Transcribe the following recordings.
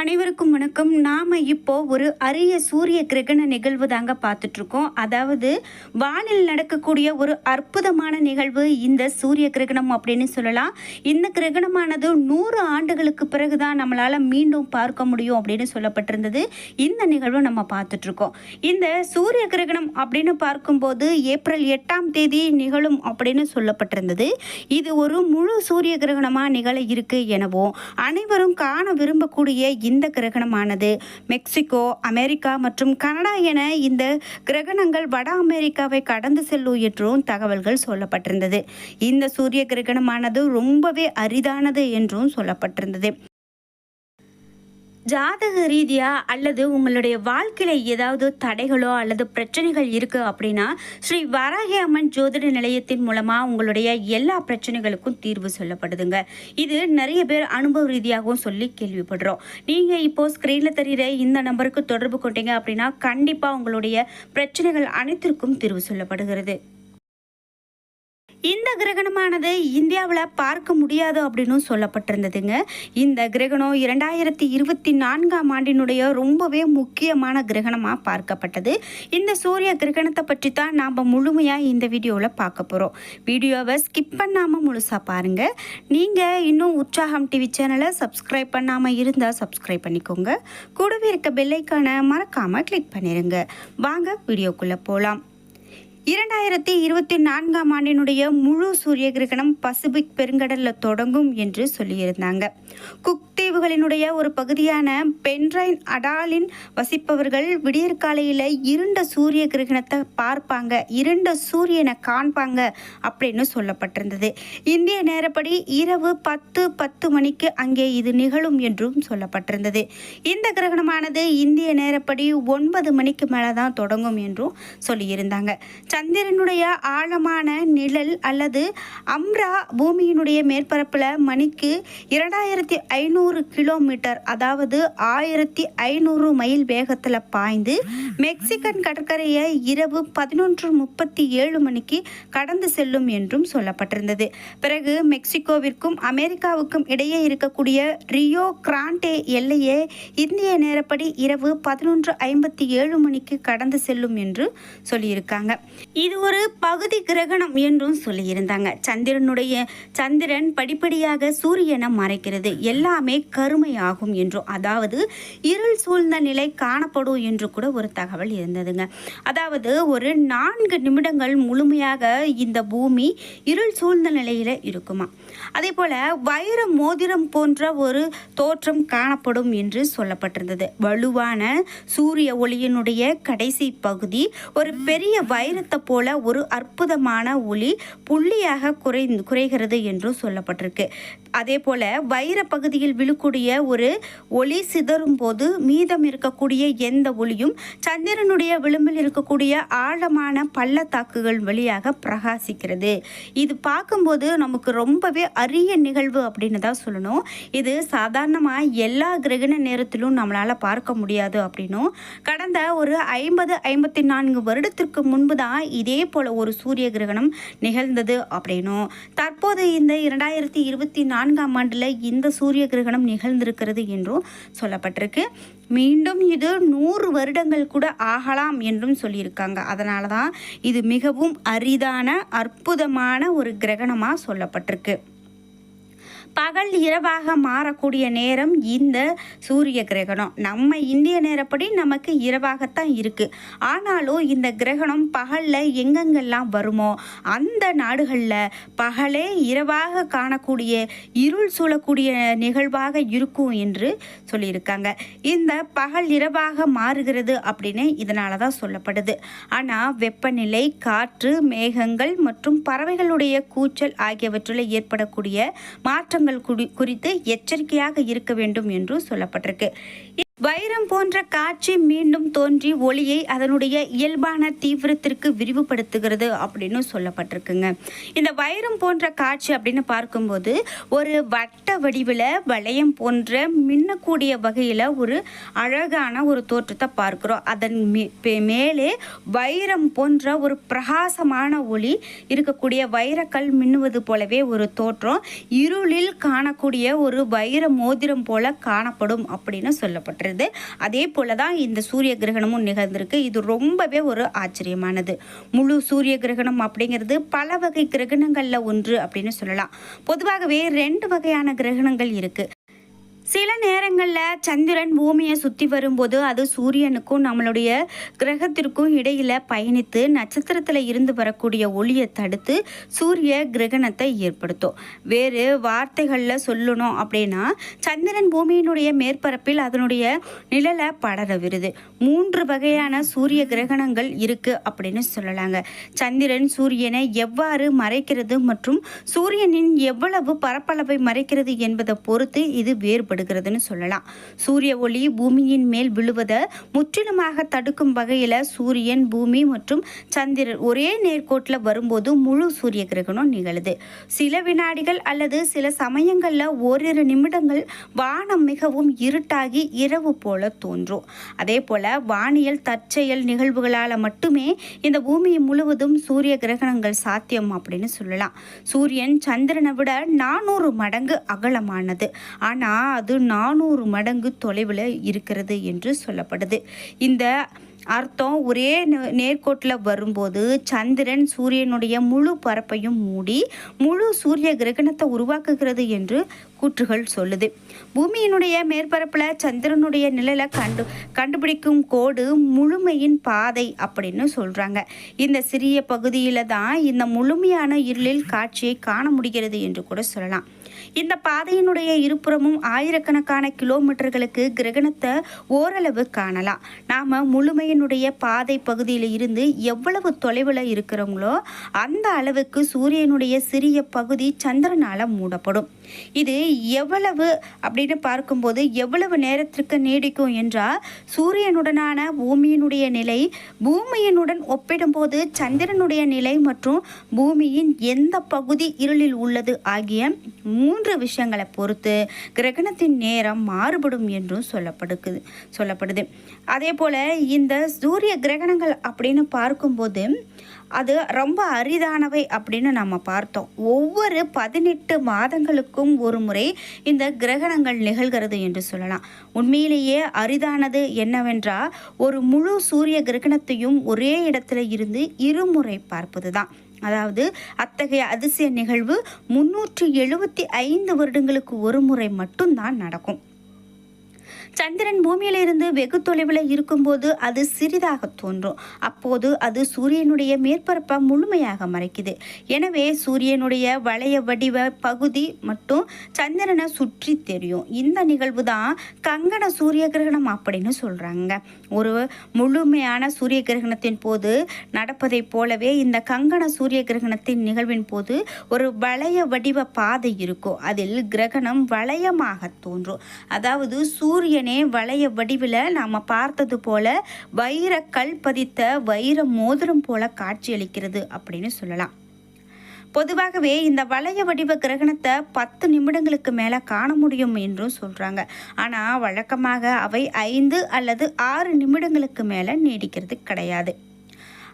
அனைவருக்கும் வணக்கம். நாம் இப்போ ஒரு அரிய சூரிய கிரகண நிகழ்வு தாங்க பார்த்துட்ருக்கோம். அதாவது வானில் நடக்கக்கூடிய ஒரு அற்புதமான நிகழ்வு இந்த சூரிய கிரகணம் அப்படின்னு சொல்லலாம். இந்த கிரகணமானது நூறு ஆண்டுகளுக்கு பிறகுதான் நம்மளால் மீண்டும் பார்க்க முடியும் அப்படின்னு சொல்லப்பட்டிருந்தது. இந்த நிகழ்வு நம்ம பார்த்துட்ருக்கோம். இந்த சூரிய கிரகணம் அப்படின்னு பார்க்கும்போது ஏப்ரல் எட்டாம் தேதி நிகழும் அப்படின்னு சொல்லப்பட்டிருந்தது. இது ஒரு முழு சூரிய கிரகணமாக நிகழ இருக்குது எனவும் அனைவரும் காண விரும்பக்கூடிய இந்த கிரகணமானது. மெக்சிகோ அமெரிக்கா மற்றும் கனடா என இந்த கிரகணங்கள் வட அமெரிக்காவை கடந்து செல்லும் என்றும் தகவல்கள் சொல்லப்பட்டிருந்தது. இந்த சூரிய கிரகணமானது ரொம்பவே அரிதானது என்றும் சொல்லப்பட்டிருந்தது. ஜாதக ரீதியாக அல்லது உங்களுடைய வாழ்க்கையில் ஏதாவது தடைகளோ அல்லது பிரச்சனைகள் இருக்குது அப்படின்னா ஸ்ரீ வராகி அம்மன் ஜோதிட நிலையத்தின் மூலமாக உங்களுடைய எல்லா பிரச்சனைகளுக்கும் தீர்வு சொல்லப்படுதுங்க. இது நிறைய பேர் அனுபவ ரீதியாகவும் சொல்லி கேள்விப்படுறோம். நீங்கள் இப்போது ஸ்க்ரீனில் தெரிகிற இந்த நம்பருக்கு தொடர்பு கொண்டீங்க அப்படின்னா கண்டிப்பாக உங்களுடைய பிரச்சனைகள் அனைத்திற்கும் தீர்வு சொல்லப்படுகிறது. இந்த கிரகணமானது இந்தியாவில் பார்க்க முடியாது அப்படின்னு சொல்லப்பட்டிருந்ததுங்க. இந்த கிரகணம் இரண்டாயிரத்தி இருபத்தி நான்காம் ஆண்டினுடைய ரொம்பவே முக்கியமான கிரகணமாக பார்க்கப்பட்டது. இந்த சூரிய கிரகணத்தை பற்றி தான் நாம் முழுமையாக இந்த வீடியோவில் பார்க்க போகிறோம் வீடியோவை ஸ்கிப் பண்ணாமல் முழுசாக பாருங்கள் நீங்கள் இன்னும் உற்சாகம் டிவி சேனலை சப்ஸ்கிரைப் பண்ணாமல் இருந்தால் சப்ஸ்கிரைப் பண்ணிக்கோங்க. கூடவே இருக்க பெல்லைக்கான மறக்காமல் கிளிக் பண்ணிடுங்க வாங்க வீடியோக்குள்ளே போகலாம் இரண்டாயிரத்தி இருபத்தி நான்காம் ஆண்டினுடைய முழு சூரிய கிரகணம் பசிபிக் பெருங்கடலில் தொடங்கும் என்று சொல்லியிருந்தாங்க. குக் தீவுகளினுடைய ஒரு பகுதியான பென்ரைன் அடாலின் வசிப்பவர்கள் விடியற்காலையில் இருண்ட சூரிய கிரகணத்தை பார்ப்பாங்க. இருண்ட சூரியனை காண்பாங்க அப்படின்னு சொல்லப்பட்டிருந்தது. இந்திய நேரப்படி இரவு பத்து பத்து மணிக்கு அங்கே இது நிகழும் என்றும் சொல்லப்பட்டிருந்தது. இந்த கிரகணமானது இந்திய நேரப்படி ஒன்பது மணிக்கு மேலே தான் தொடங்கும் என்றும் சொல்லியிருந்தாங்க. சந்திரனுடைய ஆழமான நிழல் அல்லது அம்ரா பூமியினுடைய மேற்பரப்பில் மணிக்கு இரண்டாயிரத்தி ஐநூறு கிலோமீட்டர் அதாவது ஆயிரத்தி ஐநூறு மைல் வேகத்தில் பாய்ந்து மெக்சிகன் கடற்கரையை இரவு பதினொன்று முப்பத்தி ஏழு மணிக்கு கடந்து செல்லும் என்றும் சொல்லப்பட்டிருந்தது. பிறகு மெக்சிகோவிற்கும் அமெரிக்காவுக்கும் இடையே இருக்கக்கூடிய ரியோ கிராண்டே எல்லையே இந்திய நேரப்படி இரவு பதினொன்று ஐம்பத்தி ஏழு மணிக்கு கடந்து செல்லும் என்று சொல்லியிருக்காங்க. இது ஒரு பகுதி கிரகணம் என்றும் சொல்லியிருந்தாங்க. சந்திரனுடைய சந்திரன் படிப்படியாக சூரியனை மறைக்கிறது. எல்லாமே கருமையாகும் என்றும் அதாவது இருள் சூழ்ந்த நிலை காணப்படும் என்று கூட ஒரு தகவல் இருந்ததுங்க. அதாவது ஒரு நான்கு நிமிடங்கள் முழுமையாக இந்த பூமி இருள் சூழ்ந்த நிலையில் இருக்குமா. அதே போல வைர மோதிரம் போன்ற ஒரு தோற்றம் காணப்படும் என்று சொல்லப்பட்டிருந்தது. வலுவான சூரிய ஒளியினுடைய கடைசி பகுதி ஒரு பெரிய வைரத்தை போல ஒரு அற்புதமான ஒளி புள்ளியாக குறை குறைகிறது என்றும் சொல்லப்பட்டிருக்கு. அதே போல வைர பகுதியில் விழுக்கூடிய ஒரு ஒளி சிதறும் போது மீதம் இருக்கக்கூடிய எந்த ஒளியும் சந்திரனுடைய விளிம்பில் இருக்கக்கூடிய ஆழமான பள்ளத்தாக்குகள் வழியாக பிரகாசிக்கிறது. இது பார்க்கும்போது நமக்கு ரொம்பவே அரிய நிகழ்வு அப்படின்னு தான் சொல்லணும். இது சாதாரணமாக எல்லா கிரகண நேரத்திலும் நம்மளால் பார்க்க முடியாது அப்படின்னும். கடந்த ஒரு ஐம்பது ஐம்பத்தி நான்கு வருடத்திற்கு முன்பு தான் இதே போல் ஒரு சூரிய கிரகணம் நிகழ்ந்தது அப்படின்னும். தற்போது இந்த இரண்டாயிரத்தி இருபத்தி நான்காம் ஆண்டில் இந்த சூரிய கிரகணம் நிகழ்ந்திருக்கிறது என்றும் சொல்லப்பட்டிருக்கு. மீண்டும் இது நூறு வருடங்கள் கூட ஆகலாம் என்றும் சொல்லியிருக்காங்க. அதனால தான் இது மிகவும் அரிதான அற்புதமான ஒரு கிரகணமாக சொல்லப்பட்டிருக்கு. பகல் இரவாக மாறக்கூடிய நேரம் இந்த சூரிய கிரகணம். நம்ம இந்திய நேரப்படி நமக்கு இரவாகத்தான் இருக்குது ஆனாலும் இந்த கிரகணம் பகலில் எங்கெங்கெல்லாம் வருமோ அந்த நாடுகளில் பகலே இரவாக காணக்கூடிய இருள் சூழக்கூடிய நிகழ்வாக இருக்கும் என்று சொல்லியிருக்காங்க. இந்த பகல் இரவாக மாறுகிறது அப்படின்னு இதனால தான் சொல்லப்படுது. ஆனால் வெப்பநிலை காற்று மேகங்கள் மற்றும் பறவைகளுடைய கூச்சல் ஆகியவற்றில் ஏற்படக்கூடிய மாற்றம் குடி- குறித்து எச்சரிக்கையாக இருக்க வேண்டும் என்று சொல்லப்பட்டிருக்கு. வைரம் போன்ற காட்சி மீண்டும் தோன்றி ஒளியை அதனுடைய இயல்பான தீவிரத்திற்கு விரிவுபடுத்துகிறது அப்படின்னு சொல்லப்பட்டிருக்குங்க. இந்த வைரம் போன்ற காட்சி அப்படின்னு பார்க்கும்போது ஒரு வட்ட வடிவில் வளையம் போன்ற மின்னக்கூடிய வகையில் ஒரு அழகான ஒரு தோற்றத்தை பார்க்குறோம். அதன் மே- பே- மேலே வைரம் போன்ற ஒரு பிரகாசமான ஒளி இருக்கக்கூடிய வைரக்கல் மின்னுவது போலவே ஒரு தோற்றம் இருளில் காணக்கூடிய ஒரு வைர மோதிரம் போல காணப்படும் அப்படின்னு சொல்லப்பட்டிருது அதே போல தான் இந்த சூரிய கிரகணமும் நிகழ்ந்திருக்கு. இது ரொம்பவே ஒரு ஆச்சரியமானது. முழு சூரிய கிரகணம் அப்படிங்கிறது பல வகை கிரகணங்களில் ஒன்று அப்படின்னு சொல்லலாம். பொதுவாகவே ரெண்டு வகையான கிரகணங்கள் இருக்கு. சில நேரங்களில் சந்திரன் பூமியை சுற்றி வரும்போது அது சூரியனுக்கும் நம்மளுடைய கிரகத்திற்கும் இடையில் பயணித்து நட்சத்திரத்தில் இருந்து வரக்கூடிய ஒளியை தடுத்து சூரிய கிரகணத்தை ஏற்படுத்தும். வேறு வார்த்தைகளில் சொல்லணும் அப்படின்னா சந்திரன் பூமியினுடைய மேற்பரப்பில் அதனுடைய நிழலை படர விருது மூன்று வகையான சூரிய கிரகணங்கள் இருக்குது அப்படின்னு சொல்லலாங்க. சந்திரன் சூரியனை எவ்வாறு மறைக்கிறது மற்றும் சூரியனின் எவ்வளவு பரப்பளவை மறைக்கிறது என்பதை பொறுத்து இது வேறுபடுகிறதுன்னு சொல்லலாம். சூரிய ஒளி பூமியின் மேல் விழுவதை முற்றிலுமாக தடுக்கும் வகையில் சூரியன் பூமி மற்றும் சந்திரன் ஒரே நேர்கோட்டில் வரும்போது முழு சூரிய கிரகணம் நிகழுது. சில வினாடிகள் அல்லது சில சமயங்களில் ஓரிரு நிமிடங்கள் வானம் மிகவும் இருட்டாகி இரவு போல தோன்றும். அதே போல வானியல் தற்செயல் நிகழ்வுகளால் மட்டுமே இந்த பூமி முழுவதும் சூரிய கிரகணங்கள் சாத்தியம் அப்படின்னு சொல்லலாம். சூரியன் சந்திரனை விட நானூறு மடங்கு அகலமானது. ஆனால் அது நானூறு மடங்கு தொலைவில் இருக்கிறது என்று சொல்லப்படுது. இந்த அர்த்தம் ஒரே நே- நேர்கோட்டில் வரும்போது சந்திரன் சூரியனுடைய முழு பரப்பையும் மூடி முழு சூரிய கிரகணத்தை உருவாக்குகிறது என்று கூற்றுகள் சொல்லுது. பூமியினுடைய மேற்பரப்பில் சந்திரனுடைய நிழலை கண்டு கண்டுபிடிக்கும் கோடு முழுமையின் பாதை அப்படின்னு சொல்கிறாங்க இந்த சிறிய பகுதியில் தான் இந்த முழுமையான இருளில் காட்சியை காண முடிகிறது என்று கூட சொல்லலாம். இந்த பாதையினுடைய இருபுறமும் ஆயிரக்கணக்கான கிலோமீட்டர்களுக்கு கிரகணத்தை ஓரளவு காணலாம். நாம் சூரியனுடைய பாதை பகுதியில் இருந்து எவ்வளவு தொலைவில் இருக்கிறவங்களோ அந்த அளவுக்கு சூரியனுடைய சிறிய பகுதி சந்திரனால் மூடப்படும். இது எவ்வளவு அப்படின்னு பார்க்கும்போது எவ்வளவு நேரத்திற்கு நீடிக்கும் என்றால் சூரியனுடனான பூமியினுடைய நிலை பூமியினுடன் ஒப்பிடும்போது சந்திரனுடைய நிலை மற்றும் பூமியின் எந்த பகுதி இருளில் உள்ளது ஆகிய மூன்று விஷயங்களை பொறுத்து கிரகணத்தின் நேரம் மாறுபடும் என்றும் சொல்லப்படுது சொல்லப்படுது. அதே போல் இந்த சூரிய கிரகணங்கள் அப்படின்னு பார்க்கும்போது அது ரொம்ப அரிதானவை அப்படின்னு நம்ம பார்த்தோம். ஒவ்வொரு பதினெட்டு மாதங்களுக்கும் ஒரு முறை இந்த கிரகணங்கள் நிகழ்கிறது என்று சொல்லலாம். உண்மையிலேயே அரிதானது என்னவென்றால் ஒரு முழு சூரிய கிரகணத்தையும் ஒரே இடத்துல இருந்து இருமுறை பார்ப்பது தான் அதாவது அத்தகைய அதிசய நிகழ்வு முன்னூற்றி எழுபத்தி ஐந்து வருடங்களுக்கு ஒரு முறை மட்டும்தான் நடக்கும். சந்திரன் பூமியிலிருந்து வெகு தொலைவில் இருக்கும்போது அது சிறிதாக தோன்றும். அப்போது அது சூரியனுடைய மேற்பரப்பை முழுமையாக மறைக்குது. எனவே சூரியனுடைய வளைய வடிவ பகுதி மட்டும் சந்திரனை சுற்றி தெரியும். இந்த நிகழ்வு தான் கங்கண சூரிய கிரகணம் அப்படின்னு சொல்கிறாங்க ஒரு முழுமையான சூரிய கிரகணத்தின் போது நடப்பதைப் போலவே இந்த கங்கண சூரிய கிரகணத்தின் நிகழ்வின் போது ஒரு வளைய வடிவ பாதை இருக்கும். அதில் கிரகணம் வளையமாக தோன்றும். அதாவது சூரியன் வளைய வடிவில் நாம் பார்த்தது போல வைர கல் பதித்த வைர மோதிரம் போல காட்சியளிக்கிறது அப்படின்னு சொல்லலாம். பொதுவாகவே இந்த வளைய வடிவ கிரகணத்தை பத்து நிமிடங்களுக்கு மேலே காண முடியும் என்றும் சொல்கிறாங்க ஆனால் வழக்கமாக அவை ஐந்து அல்லது ஆறு நிமிடங்களுக்கு மேலே நீடிக்கிறது கிடையாது.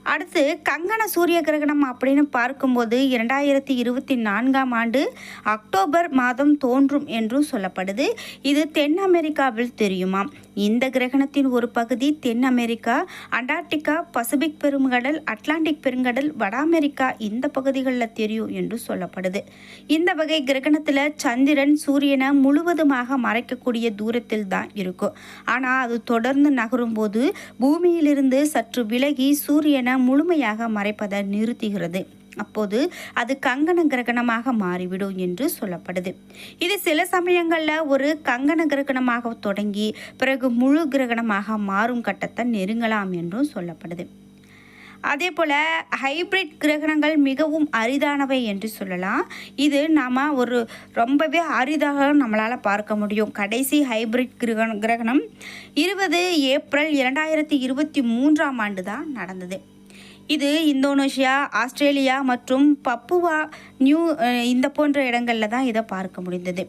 அடுத்து கங்கண சூரிய கிரகணம் அப்படின்னு பார்க்கும்போது இரண்டாயிரத்தி இருபத்தி நான்காம் ஆண்டு அக்டோபர் மாதம் தோன்றும் என்றும் சொல்லப்படுது. இது தென் அமெரிக்காவில் தெரியுமா இந்த கிரகணத்தின் ஒரு பகுதி தென் அமெரிக்கா அண்டார்டிகா பசிபிக் பெருங்கடல் அட்லாண்டிக் பெருங்கடல் வட அமெரிக்கா இந்த பகுதிகளில் தெரியும் என்று சொல்லப்படுது. இந்த வகை கிரகணத்தில் சந்திரன் சூரியனை முழுவதுமாக மறைக்கக்கூடிய தூரத்தில் தான் இருக்கும். ஆனால் அது தொடர்ந்து நகரும் போது பூமியிலிருந்து சற்று விலகி சூரியனை முழுமையாக மறைப்பதை நிறுத்துகிறது. அப்போது அது கங்கண கிரகணமாக மாறிவிடும் என்று சொல்லப்படுது. இது சில சமயங்களில் ஒரு கங்கண கிரகணமாக தொடங்கி பிறகு முழு கிரகணமாக மாறும் கட்டத்தை நெருங்கலாம் என்றும் சொல்லப்படுது. அதே போல் ஹைபிரிட் கிரகணங்கள் மிகவும் அரிதானவை என்று சொல்லலாம். இது நாம் ஒரு ரொம்பவே அரிதாக நம்மளால் பார்க்க முடியும். கடைசி ஹைபிரிட் கிரகண கிரகணம் இருபது ஏப்ரல் இரண்டாயிரத்தி இருபத்தி மூன்றாம் ஆண்டு தான் நடந்தது. இது இந்தோனேஷியா ஆஸ்திரேலியா மற்றும் பப்புவா நியூ இந்த போன்ற இடங்களில் தான் இதை பார்க்க முடிந்தது.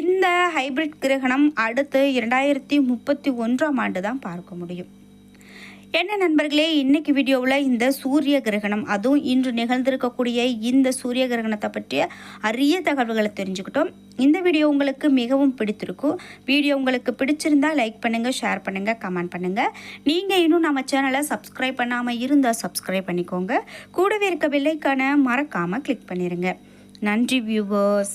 இந்த ஹைபிரிட் கிரகணம் அடுத்து இரண்டாயிரத்தி முப்பத்தி ஒன்றாம் ஆண்டு தான் பார்க்க முடியும். என்ன நண்பர்களே இன்னைக்கு வீடியோவில் இந்த சூரிய கிரகணம் அதுவும் இன்று நிகழ்ந்திருக்கக்கூடிய இந்த சூரிய கிரகணத்தை பற்றிய அரிய தகவல்களை தெரிஞ்சுக்கிட்டோம். இந்த வீடியோ உங்களுக்கு மிகவும் பிடித்திருக்கும். வீடியோ உங்களுக்கு பிடிச்சிருந்தா லைக் பண்ணுங்கள் ஷேர் பண்ணுங்கள் கமெண்ட் பண்ணுங்கள் நீங்கள் இன்னும் நம்ம சேனலை சப்ஸ்கிரைப் பண்ணாமல் இருந்தால் சப்ஸ்கிரைப் பண்ணிக்கோங்க. கூடவே இருக்க விலைக்கான மறக்காமல் கிளிக் பண்ணிடுங்க நன்றி வியூவர்ஸ்